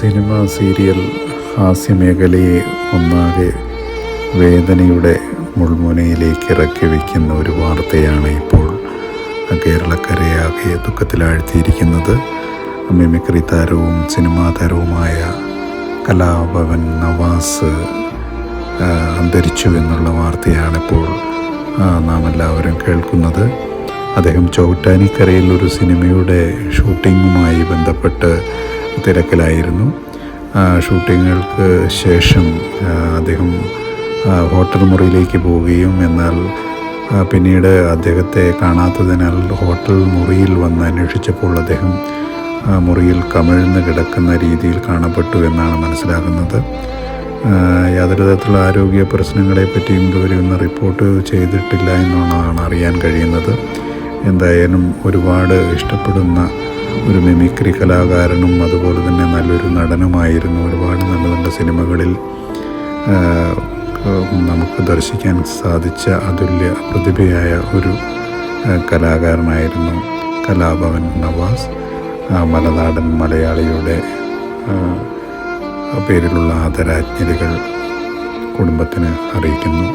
Cinema serial ഹാസ്യമേഖലയെ ഒന്നാകെ വേദനയുടെ മുൾമുനയിലേക്ക് ഇറക്കി വയ്ക്കുന്ന ഒരു വാർത്തയാണ് ഇപ്പോൾ കേരളക്കരയാകെ ദുഃഖത്തിലാഴ്ത്തിയിരിക്കുന്നത്. മിമിക്രി താരവും സിനിമാ താരവുമായ കലാഭവൻ നവാസ് അന്തരിച്ചു എന്നുള്ള വാർത്തയാണിപ്പോൾ നാം എല്ലാവരും കേൾക്കുന്നത്. അദ്ദേഹം ചവിട്ടാനിക്കരയിൽ ഒരു സിനിമയുടെ ഷൂട്ടിങ്ങുമായി ബന്ധപ്പെട്ട് തിരക്കിലായിരുന്നു. ഷൂട്ടിങ്ങുകൾക്ക് ശേഷം അദ്ദേഹം ഹോട്ടൽ മുറിയിലേക്ക് പോവുകയും എന്നാൽ പിന്നീട് അദ്ദേഹത്തെ കാണാത്തതിനാൽ ഹോട്ടൽ മുറിയിൽ വന്ന് അന്വേഷിച്ചപ്പോൾ അദ്ദേഹം മുറിയിൽ കമിഴ്ന്ന് കിടക്കുന്ന രീതിയിൽ കാണപ്പെട്ടു എന്നാണ് മനസ്സിലാകുന്നത്. യാതൊരു തരത്തിലുള്ള ആരോഗ്യ പ്രശ്നങ്ങളെ പറ്റിയും ഇതുവരെ ഒന്ന് റിപ്പോർട്ട് ചെയ്തിട്ടില്ല എന്നാണ് അറിയാൻ കഴിയുന്നത്. എന്തായാലും ഒരുപാട് ഇഷ്ടപ്പെടുന്ന ഒരു മിമിക്രി കലാകാരനും അതുപോലെ തന്നെ നല്ലൊരു നടനുമായിരുന്നു. ഒരുപാട് നല്ല നല്ല സിനിമകളിൽ നമുക്ക് ദർശിക്കാൻ സാധിച്ച അതുല്യ പ്രതിഭയായ ഒരു കലാകാരനായിരുന്നു കലാഭവൻ നവാസ്. മലനാടൻ മലയാളിയുടെ പേരിലുള്ള ആദരാജ്ഞലികൾ കുടുംബത്തിന് അറിയിക്കുന്നു.